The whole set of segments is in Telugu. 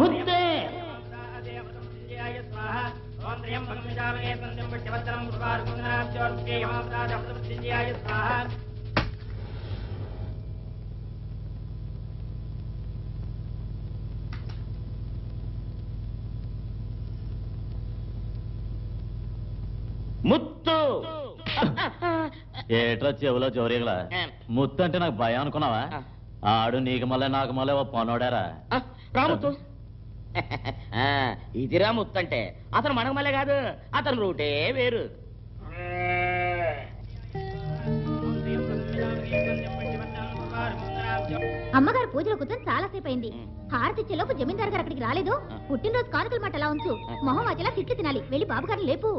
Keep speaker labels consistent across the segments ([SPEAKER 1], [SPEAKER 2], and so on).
[SPEAKER 1] ముత్తే. ముత్తు. ఏట్రా చెవులో జోరీగలా? ముత్తు అంటే నాకు భయం అనుకున్నావా? ఆడు నీకు మళ్ళీ నాకు మళ్ళీ ఓ పనోడారా.
[SPEAKER 2] రాముత్తు. ఇదిరా ముత్తు అంటే అతను మనకు మళ్ళీ కాదు అతను రూటే వేరు.
[SPEAKER 3] అమ్మగారు పూజలో కూర్చొని చాలా సేపు అయింది. హారతి ఇచ్చేలోపు జమీందారు గారు అక్కడికి రాలేదు. పుట్టినరోజు కానుకల మాట అలా ఉంచు. మొహం అదిలా తిట్లు తినాలి. వెళ్ళి బాబు గారిని లేపు.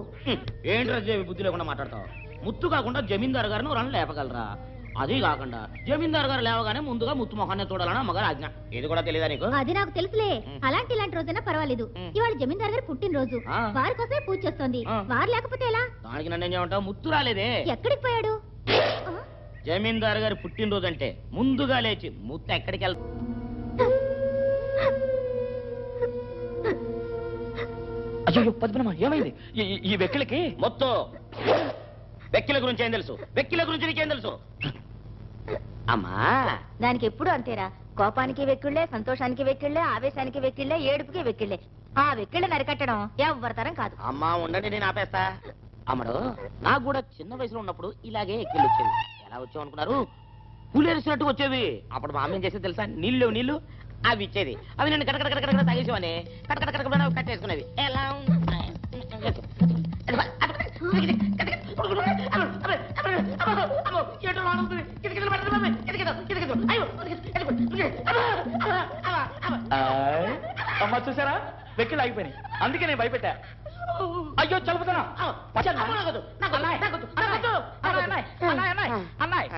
[SPEAKER 2] ఏంట్రా బుద్ధి లేకుండా మాట్లాడతావు? ముత్తు కాకుండా జమీందారు గారిని ఎవరన్నా లేపగలరా? అది కాకుండా జమీందారు గారు లేవగానే ముందుగా ముత్తు మొహాన్ని చూడాలని అమ్మగారు ఆజ్ఞ. ఇది కూడా తెలియదా నీకు?
[SPEAKER 3] అది నాకు తెలుసులే. అలాంటి ఇలాంటి రోజైనా పర్వాలేదు. ఇవాళ జమీందారు గారు పుట్టినరోజు. వారి కోసమే పూజ చేస్తోంది. వారు లేకపోతే ఎలా?
[SPEAKER 2] దానికి నన్ను ఏం చేయమంటావు? ముత్తు రాలేదే.
[SPEAKER 3] ఎక్కడికి పోయాడు?
[SPEAKER 2] జమీందారు గారి పుట్టినరోజు అంటే ముందుగా లేచి ముత్తు ఎక్కడికి వెళ్తా?
[SPEAKER 4] అయ్యో పద్మనమ్మ ఏమైంది? ఈ వెక్కిలకి?
[SPEAKER 2] మొత్తం వెక్కిల గురించి ఏం తెలుసు? వెక్కిల గురించి నీకేం తెలుసు? అమ్మా.
[SPEAKER 5] దానికి ఎప్పుడు అంతేరా? కోపానికి వెక్కిళ్ళే సంతోషానికి వెక్కిళ్ళే ఆవేశానికి వెక్కిళ్ళే ఏడుపుకి వెక్కిళ్ళే. ఆ వెక్కిళ్ళ నరికట్టడం ఎవరి తరం కాదు.
[SPEAKER 2] అమ్మా ఉండండి నేను ఆపేస్తా. అమ్మడు నాకు కూడా చిన్న వయసులో ఉన్నప్పుడు ఇలాగే ఎక్కిళ్ళు వచ్చేవి. ఎలా వచ్చావు అనుకున్నారు? పులేసినట్టు వచ్చేవి. అప్పుడు మా అమ్మ ఏం చేసేది తెలుసా? నీళ్ళు నీళ్ళు అవి ఇచ్చేది. అవి నేను కడకడ కడకడ తాగేసేవని కడకడ కడకడ కట్టేసుకునేవి ఎలా
[SPEAKER 4] అమ్మ చూసారా? వెక్కిలు ఆగిపోయినాయి. అందుకే నేను భయపెట్టా. అయ్యో చలుపుతున్నా అన్నాయ్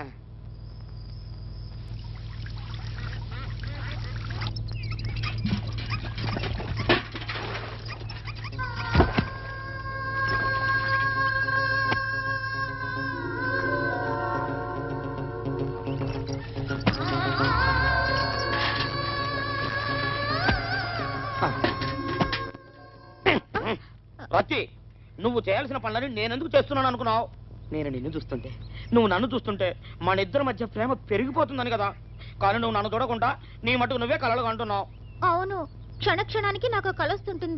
[SPEAKER 2] రతి నువ్వు చేయాల్సిన పనులని నేనెందుకు చేస్తున్నాను అనుకున్నావు? నేను నిన్ను చూస్తుంటే నువ్వు నన్ను చూస్తుంటే మన ఇద్దరి మధ్య ప్రేమ పెరిగిపోతుందని కదా. కానీ నువ్వు నన్ను చూడకుండా నీ మటుకు నువ్వే కలలు అంటున్నావు.
[SPEAKER 3] అవును క్షణ క్షణానికి నాకు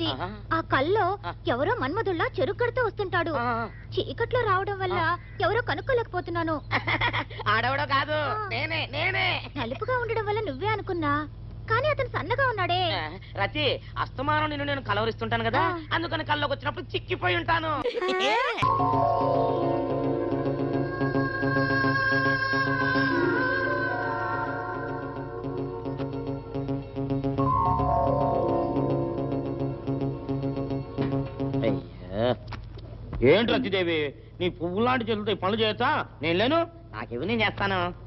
[SPEAKER 2] ఆహా.
[SPEAKER 3] ఆ కల్లో. ఎవరో మన్మధుల్లా చెరుక్కడితో వస్తుంటాడు. చీకట్లో రావడం వల్ల ఎవరో కనుక్కోలేకపోతున్నాను.
[SPEAKER 2] ఆడవడో కాదు. నేనే నేనే.
[SPEAKER 3] నలుపుగా ఉండడం వల్ల నువ్వే అనుకున్నా. కానీ అతను సన్నగా ఉన్నాడే.
[SPEAKER 2] రతి అస్తమానం నిన్ను నేను కలవరిస్తుంటాను కదా. అందుకని కల్లోకి వచ్చినప్పుడు చిక్కిపోయి ఉంటాను. ఏంటి రతిదేవి? నీ పువ్వు లాంటి చేతులతో ఈ పనులు చేయొచ్చా? నేను లేను. నాకేవి నేను చేస్తాను.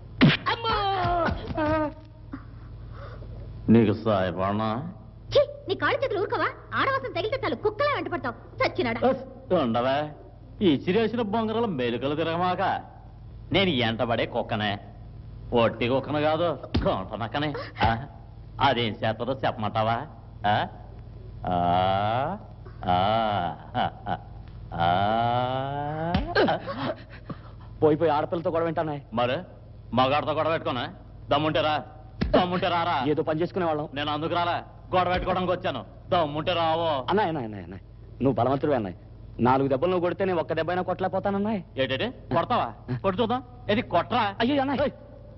[SPEAKER 1] నీకు సాయపడనా
[SPEAKER 3] నీ కాళ్ళు చేతులు ఊరుకోవా ఆడవాసం తగిలితే చాలు కుక్కలా వెంటపడతావు చచ్చినాడా
[SPEAKER 1] ఉండవే ఈ చిరేసిన బొంగరాలు మెలుకలు తిరగమాక నేను ఎంటబడే కుక్కనే ఒట్టి కుక్కను కాదు గొంట నక్కనే ఆ? అదేం చేస్తుందో చెప్పమంటావా ఆ? ఆ? ఆ? ఆ? ఆ?
[SPEAKER 4] పోయి పోయి ఆడపిల్లతో గొడవ వింటానాయ్
[SPEAKER 1] మరి మగాడితో గొడవ పెట్టుకోనా దమ్ముంటే రా దమ్ముంటే రారా.
[SPEAKER 4] ఏదో పని చేసుకునే వాళ్ళం
[SPEAKER 1] నేను అందుకు రాలా. గొడవ పెట్టుకోవడానికి వచ్చాను. దమ్ముంటే రావో.
[SPEAKER 4] అన్నాయ్ అన్నాయ్ నువ్వు బలవంతుడు అన్నాయ్ నాలుగు దెబ్బలు నువ్వు కొడితే నేను ఒక్క దెబ్బైనా కొట్టలేకపోతానన్నాయ్
[SPEAKER 1] ఏంటంటే కొడతావా? కొట్టు చూద్దాం. ఇది కొట్రా
[SPEAKER 4] అయ్యో అన్నాయ్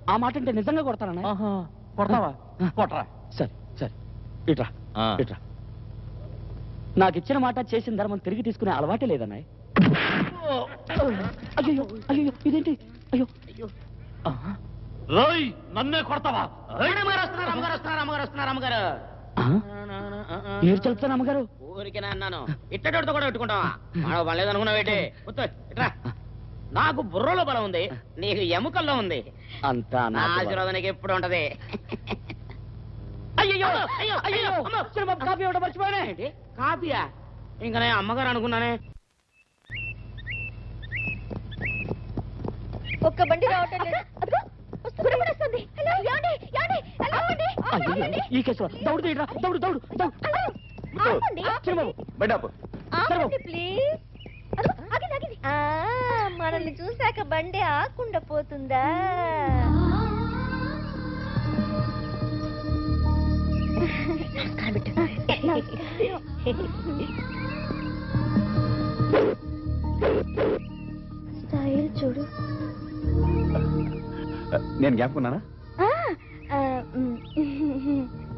[SPEAKER 4] ఆ మాట అంటే నిజంగా కొడతానన్నాయ్
[SPEAKER 1] ఆహా, కొడతావా? కొట్రా
[SPEAKER 4] సరే సరే. ఇట్రా. ఇట్రా. నాకు ఇచ్చిన మాట చేసిన ధర్మం తిరిగి తీసుకునే అలవాటే లేదన్నాయ్ అయ్యో అయ్యో ఇదేంటి? అయ్యో.
[SPEAKER 1] రోయ్ నన్నే కొడతావా? ఏయ్!
[SPEAKER 2] అమ్మగారు వస్తున్నారు అమ్మగారు వస్తున్నారు అమ్మగారు వస్తున్నారు అమ్మగారు
[SPEAKER 4] ఆ? ఏడు చెప్తాను అమ్మగారు?
[SPEAKER 2] ఊరికేనా అన్నాను. ఇట్టడితో కూడా పెట్టుకుంటావా? మనం పర్లేదు అనుకున్నావేటి కూర్చో ఇట్రా. నాకు బుర్రలో బలం ఉంది నీకు ఎముకల్లో ఉంది.
[SPEAKER 4] అంతా
[SPEAKER 2] నా
[SPEAKER 4] నాకు
[SPEAKER 2] ఆశీర్వాదం నీకు ఎప్పుడు ఉంటది?
[SPEAKER 4] అయ్యో
[SPEAKER 2] అయ్యో! అయ్యో!
[SPEAKER 4] ఇవ్వడం మర్చిపోయానే.
[SPEAKER 2] ఏంటి? కాపీయా ఇంకా నేను అమ్మగారు అనుకున్నానే.
[SPEAKER 5] ఒక్క బండి రావటం లేదు. అదిగో,
[SPEAKER 6] వస్తుంది హలో ఏమండి ఏమండి హలో ఆపండి ఆపండి
[SPEAKER 4] ఈ కేసు దౌడు తీయరా దౌడు దౌడు దౌడు.
[SPEAKER 6] హలో ఆపండి.
[SPEAKER 4] చిన్నబాబు బెడ్డాపు
[SPEAKER 6] ఆపండి ప్లీజ్ అదిగో, ఆగింది ఆగింది.
[SPEAKER 5] మనల్ని చూశాక బండి ఆకుండా పోతుందా? స్టైల్
[SPEAKER 7] నేను జ్ఞాపకున్నానా?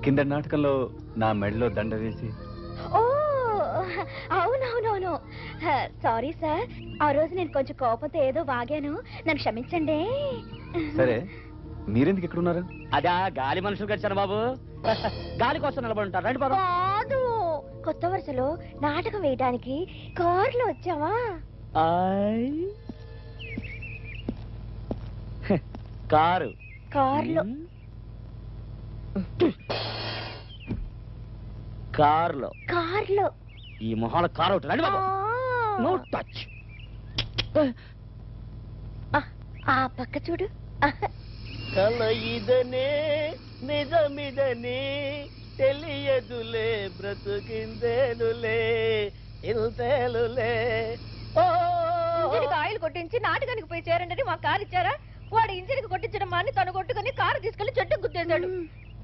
[SPEAKER 7] కింద నాటకంలో నా మెడలో దండ వేసి.
[SPEAKER 5] ఓ అవునవునవును. సారీ సార్ ఆ రోజు నేను కొంచెం కోపంతో ఏదో వాగాను. నన్ను క్షమించండి.
[SPEAKER 7] సరే మీరెందుకు ఇక్కడ ఉన్నారు
[SPEAKER 4] అదా గాలి మనుషులు గడిచాను బాబు గాలి కోసం నిలబడి ఉంటారు రండి బాబు
[SPEAKER 5] కాదు కొత్త వరుసలో నాటకం వేయడానికి కార్లో వచ్చావా?
[SPEAKER 4] కారు.
[SPEAKER 5] కార్లో.
[SPEAKER 4] కారులో.
[SPEAKER 5] కార్లో.
[SPEAKER 4] ఈ మొహాల కారు ఒకటి రండి బాబు. No touch.
[SPEAKER 5] ఆ, ఆ పక్క చూడు.
[SPEAKER 8] కల ఇదనే నిజమిదనే తెలియదులే బ్రతుకిందేనులే ఇంతేలులే ఓ.
[SPEAKER 5] ఆయిల్ కొట్టించి నాటకానికి పోయి చేరండి మా కారు ఇచ్చారా వాడు ఇంజిన్కి కొట్టించడం మాని తను కొట్టుకుని కారు తీసుకెళ్ళి చెట్టు గుద్దేశాడు.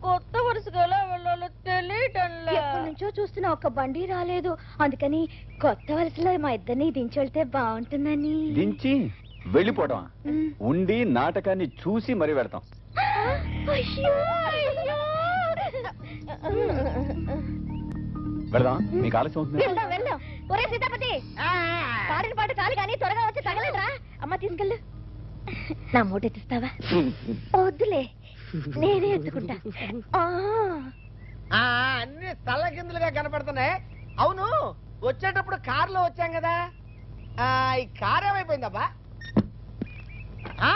[SPEAKER 5] కొత్త వరుసగా ఎలా వెళ్ళాలో తెలియటంలే. ఎప్పటి నుంచో చూస్తున్న ఒక బండి రాలేదు. అందుకని కొత్త వరుసలో మా ఇద్దరిని దించెళ్తే బాగుంటుందని.
[SPEAKER 7] దించి వెళ్ళిపోవడం. ఉండి నాటకాన్ని చూసి మరీ వెళ్తాం
[SPEAKER 5] అయ్యో, అయ్యో.
[SPEAKER 7] వెళదాం మీకు ఆలస్యం అవుతుంది?
[SPEAKER 5] వెళ్దాం వెళ్దాం. ఒరే సీతాపతి పాడిన పాట చాలు కానీ త్వరగా వచ్చి తగలరా అమ్మ తీసుకెళ్ళు. నా మూట ఎత్తిస్తావా? వద్దులే నేనే ఎత్తుకుంటా. ఆ.
[SPEAKER 8] ఆ, అన్ని తల్లకిందులుగా కనపడుతున్నాయి. అవును వచ్చేటప్పుడు కారులో వచ్చాం కదా. ఆ, ఈ కారు ఏమైపోయిందబ్బా? ఆ?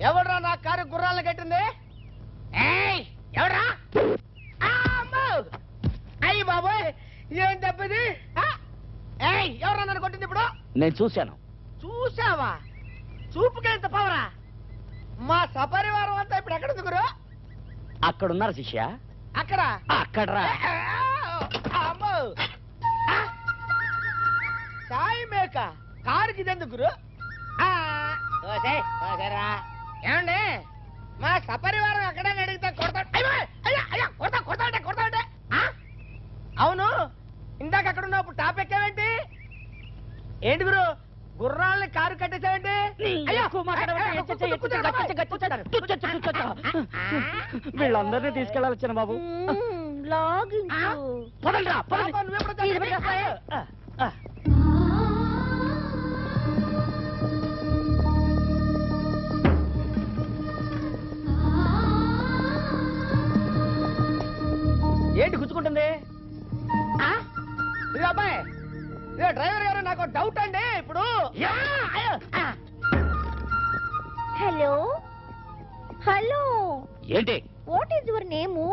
[SPEAKER 8] ఎవడ్రా నా కారు గుర్రాలను కట్టింది? ఏయ్, ఎవడ్రా! అయ్యి బాబోయ్ ఏం దెబ్బది ఆ? ఏయ్ ఎవరా నన్ను కొట్టింది ఇప్పుడు?
[SPEAKER 4] నేను చూశాను.
[SPEAKER 8] చూసావా చూపుకే ఇంత పవరా? మా సపరివారం అంతా ఇప్పుడు ఎక్కడ ఉంది గురు
[SPEAKER 4] అక్కడ. ఉన్నారు శిష్య
[SPEAKER 8] అక్కడ
[SPEAKER 4] అక్కడ రా
[SPEAKER 8] అమ్మో. ఆ! సాయి మేక కారుకి ఇదెందుకు గురు? ఆ, ఓసే, ఓసేరా. ఏమండి? మా సపరివారం అక్కడే అడిగితే కొడతా అయ్యో, అయ్యో, అయ్యో, కొడతా కొడతా అంటే కొడతా అంటే. ఆ? అవును. ఇందాక అక్కడ ఉన్నప్పుడు టాప్ ఎక్కావేంటి? ఏంటి గురు? గుర్రాలని కారు
[SPEAKER 4] తుచ్చ. వీళ్ళందరినీ తీసుకెళ్ళాలి చిన్న బాబు.
[SPEAKER 8] ఏంటి గుచ్చుకుంటుంది? అబ్బాయి డ్రైవర్ గారు నాకు డౌట్ అండి. ఇప్పుడు!
[SPEAKER 5] హలో? హలో?
[SPEAKER 4] ఏంటి?
[SPEAKER 5] What is your name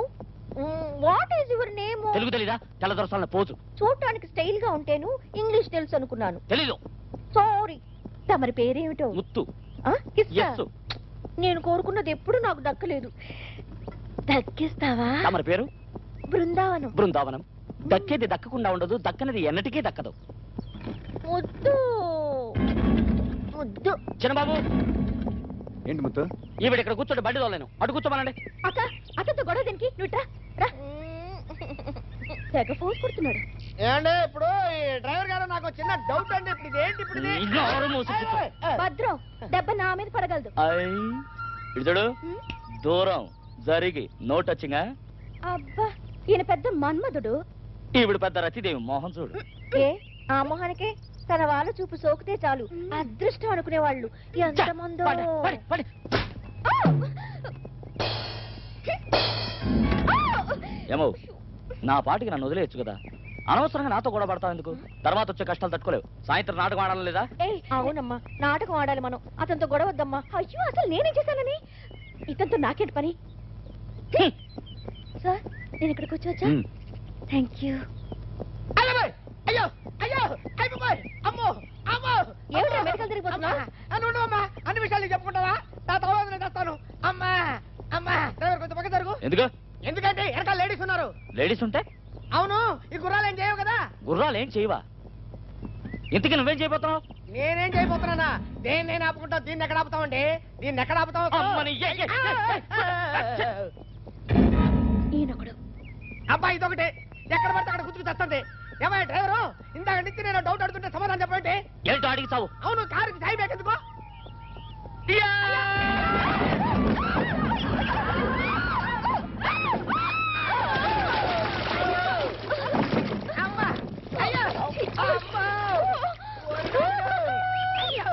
[SPEAKER 5] what is your name
[SPEAKER 4] Telugu తెలీదా? తెల్లదొరసాల పోజు.
[SPEAKER 5] చూడటానికి స్టైల్గా ఉంటేను ఇంగ్లీష్ తెలుసు అనుకున్నాను.
[SPEAKER 4] తెలీదు.
[SPEAKER 5] సారీ తమరి పేరేమిటో?
[SPEAKER 4] ముత్తు.
[SPEAKER 5] నేను కోరుకున్నది ఎప్పుడు నాకు దక్కలేదు. దక్కిస్తావా?
[SPEAKER 4] తమరి పేరు?
[SPEAKER 5] బృందావనం.
[SPEAKER 4] బృందావనం. దక్కేది దక్కకుండా ఉండదు దక్కనిది ఎన్నటికీ దక్కదు.
[SPEAKER 5] ముద్దు ముద్దు
[SPEAKER 4] చిన్నబాబు.
[SPEAKER 7] ఏంటి ముత్తు?
[SPEAKER 4] ఈవిడ ఇక్కడ కూర్చోండి బండి తోలేను అటు కూర్చోమనండి.
[SPEAKER 5] అక్క అక్కతో గొడవ దీనికి? నువ్వు రా తెగ ఫోన్ కొడుతున్నాడు.
[SPEAKER 8] ఏమండి ఇప్పుడు ఈ డ్రైవర్ గారు నాకు చిన్న డౌట్ అండి. ఇప్పుడు ఇది ఏంటి ఇప్పుడు.
[SPEAKER 5] భద్రం దెబ్బ నా మీద పడగలదు.
[SPEAKER 4] ఐ ఇడుచుడు దూరం జరిగి నో టచింగ్
[SPEAKER 5] అబ్బా ఈయన పెద్ద మన్మధుడు.
[SPEAKER 4] ఈవిడ పెద్ద రతిదేవి మోహన్ చూడు.
[SPEAKER 5] ఏ ఆ మొహానికే? తన వాళ్ళ చూపు సోకితే చాలు. అదృష్టం అనుకునే వాళ్ళు ఎంత మందో.
[SPEAKER 4] పడి, పడి, పడి. ఏమో నా పాటికి నన్ను వదిలేయచ్చు కదా. అనవసరంగా నాతో కూడా పడతావు ఎందుకు? తర్వాత వచ్చే కష్టాలు తట్టుకోలేవు. సాయంత్రం నాటకం ఆడాలి లేదా?
[SPEAKER 5] అవునమ్మా నాటకం ఆడాలి మనం. అతనితో గొడవద్దమ్మా అయ్యో అసలు నేనేం చేశానని? ఇతనితో నాకేంటి పని? సార్ నేను ఇక్కడికి వచ్చి వచ్చా. థ్యాంక్ యూ
[SPEAKER 8] అయ్యో! అయ్యో అయ్యో అమ్మో!
[SPEAKER 5] మెడికల్ తిరిగిపోతున్నావ్?
[SPEAKER 8] అమ్మా, అన్ని విషయాలు చెప్పుకుంటావా తర్వాత నేను చేస్తాను అమ్మా అమ్మా డ్రైవర్ కొంచెం పక్క జరుగు
[SPEAKER 4] ఎందుకు
[SPEAKER 8] ఎందుకంటే వెనకాల లేడీస్ ఉన్నారు
[SPEAKER 4] లేడీస్ ఉంటే
[SPEAKER 8] అవును ఈ గుర్రాలు ఏం చేయవు కదా
[SPEAKER 4] గుర్రాలు ఏం చేయవా ఇంతకీ నువ్వేం చేయబోతున్నావు
[SPEAKER 8] నేనేం చేయబోతున్నానా దేన్ని నేను ఆపుకుంటా దీన్ని ఎక్కడ ఆపుతామండి దీన్ని ఎక్కడ ఆపుతాం
[SPEAKER 4] అమ్మని, ఏ, ఏ, ఏ,
[SPEAKER 5] ఈయనొకడు
[SPEAKER 8] అబ్బాయి ఇదొకటి ఎక్కడ పడితే అక్కడ గుర్తుకు తెస్తుంది ఏమయ్య డ్రైవరు ఇందాక నుంచి నేను డౌట్ అడుగుతుంటే సమాధానం చెప్పండి
[SPEAKER 4] ఏంటో అడిగి చావు
[SPEAKER 8] అవును కారుకి సాయి ఇయ్యా!